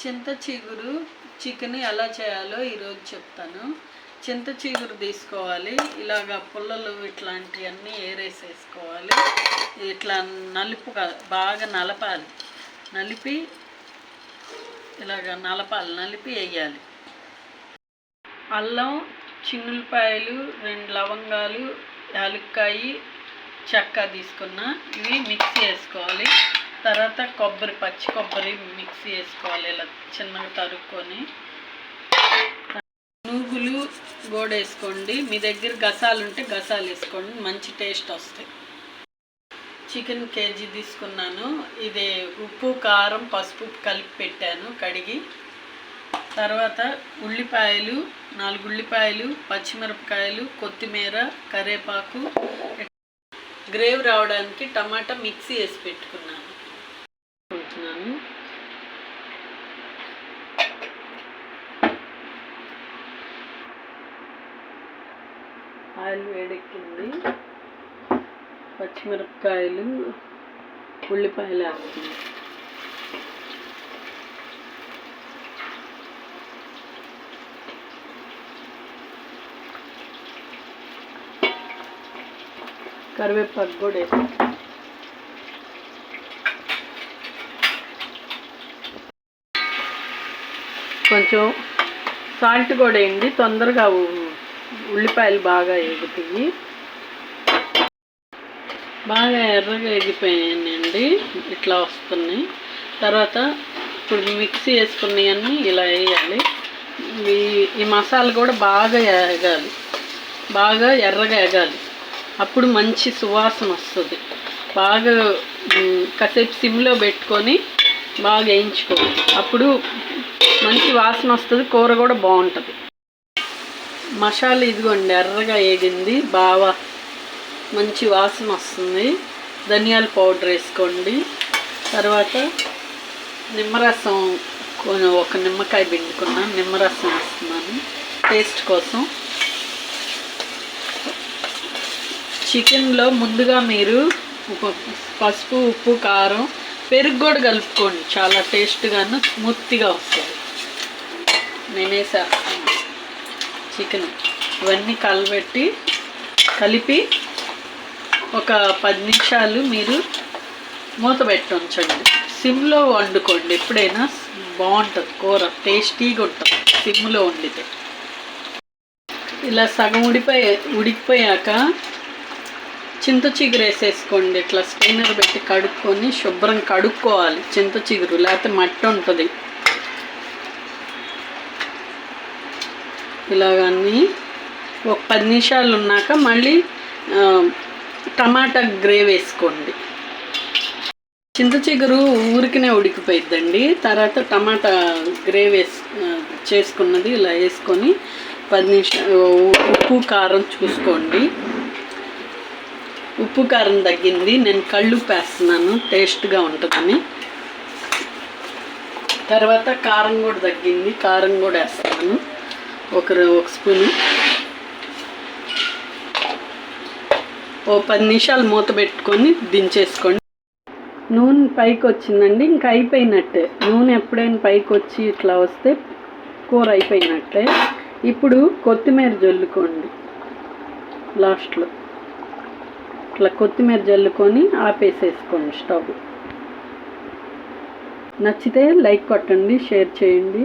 చింత చిగురు చికెన్ ఎలా చేయాలో ఈరోజు చెప్తాను. చింత చిగురు తీసుకోవాలి. ఇలాగ పుల్లలు ఇట్లాంటివన్నీ ఏరేసేసుకోవాలి. ఇట్లా నలుపు బాగా నలపాలి. నలిపి ఇలాగ నలపాలి. నలిపి వేయాలి. అల్లం చిన్నులపాయలు రెండు లవంగాలు యాలక్కాయి చెక్క తీసుకున్న ఇవి మిక్స్ వేసుకోవాలి తర్వాత కొబ్బరి పచ్చి కొబ్బరి మిక్సీ వేసుకోవాలి ఇలా చిన్నగా తరుక్కొని. నూగులు గోడ వేసుకోండి. మీ దగ్గర గసాలు ఉంటే గసాలు వేసుకోండి. మంచి టేస్ట్ వస్తాయి. చికెన్ కేజీ తీసుకున్నాను. ఇది ఉప్పు కారం పసుపు కలిపి పెట్టాను కడిగి. తర్వాత ఉల్లిపాయలు నాలుగు ఉల్లిపాయలు పచ్చిమిరపకాయలు కొత్తిమీర కరివేపాకు. గ్రేవ్ రావడానికి టమాటా మిక్సీ వేసి పెట్టుకున్నాను. ఆయిల్ వేడెక్కింది. పచ్చిమిరపకాయలు ఉల్లిపాయలు వేస్తుంది కరివేపాకు కూడా వేస్తాం కొంచెం సాల్ట్ కూడా వేయండి తొందరగా ఉ- ఉల్లిపాయలు బాగా ఎగుతాయి. బాగా ఎర్రగా ఎగిపోయాయండి ఇట్లా వస్తున్నాయి. తర్వాత ఇప్పుడు మిక్సీ వేసుకున్నవన్నీ ఇలా వేయాలి. ఈ ఈ మసాలా కూడా బాగా ఎగాలి. బాగా ఎర్రగా ఎగాలి. అప్పుడు మంచి సువాసన వస్తుంది. బాగా కాసేపు సిమ్లో పెట్టుకొని బాగా వేయించుకోవాలి. అప్పుడు మంచి వాసన వస్తుంది. కూర కూడా బాగుంటుంది. మసాలా ఇదిగోండి ఎర్రగా వేగింది బాగా మంచి వాసన వస్తుంది. ధనియాల పౌడర్ వేసుకోండి. తర్వాత నిమ్మరసం కొంచెం ఒక నిమ్మకాయ పిండుకున్నాను. నిమ్మరసం వేస్తున్నాను. టేస్ట్ కోసం. చికెన్లో ముందుగా మీరు పసుపు ఉప్పు కారం పెరుగు కూడా కలుపుకోండి. చాలా టేస్ట్గాను స్మూత్గా వస్తుంది. నేనేసేస్తాను చికెన్. ఇవన్నీ కలబెట్టి కలిపి ఒక పది నిమిషాలు మీరు మూత పెట్టి ఉంచండి. సిమ్లో వండుకోండి. ఎప్పుడైనా బాగుంటుంది. కూర టేస్టీగా ఉంటుంది. సిమ్లో వండితే. ఇలా సగం ఉడిపోయి ఉడికిపోయాక చింత చిగురు వేసేసుకోండి. ఇట్లా స్టైనర్ పెట్టి కడుక్కొని శుభ్రం కడుక్కోవాలి. చింత చిగురు లేకపోతే మట్టి ఉంటుంది. ఇలాగన్నీ ఒక పది నిమిషాలు ఉన్నాక మళ్ళీ టమాటా గ్రేవ్ వేసుకోండి. చింత చిగురు ఊరికనే ఉడికిపోయిద్దండి. తర్వాత టమాటా గ్రేవ్ వేసు చేసుకున్నది ఇలా వేసుకొని పది నిమిషాలు ఉప్పు కారం చూసుకోండి. ఉప్పు కారం తగ్గింది. నేను కళ్ళు పేస్తున్నాను టేస్ట్గా ఉంటుందని. తర్వాత కారం కూడా తగ్గింది. కారం కూడా వేస్తాను ఒక ఒక స్పూను. ఓ పది నిమిషాలు మూత పెట్టుకొని దించేసుకోండి. నూనె పైకి వచ్చిందండి ఇంకా అయిపోయినట్టే. నూనె ఎప్పుడైనా పైకి వచ్చి ఇట్లా వస్తే కూర అయిపోయినట్టే. ఇప్పుడు కొత్తిమీర జల్లుకోండి లాస్ట్లో. ఇట్లా కొత్తిమీర జల్లుకొని ఆపేసేసుకోండి స్టవ్. నచ్చితే లైక్ కొట్టండి షేర్ చేయండి.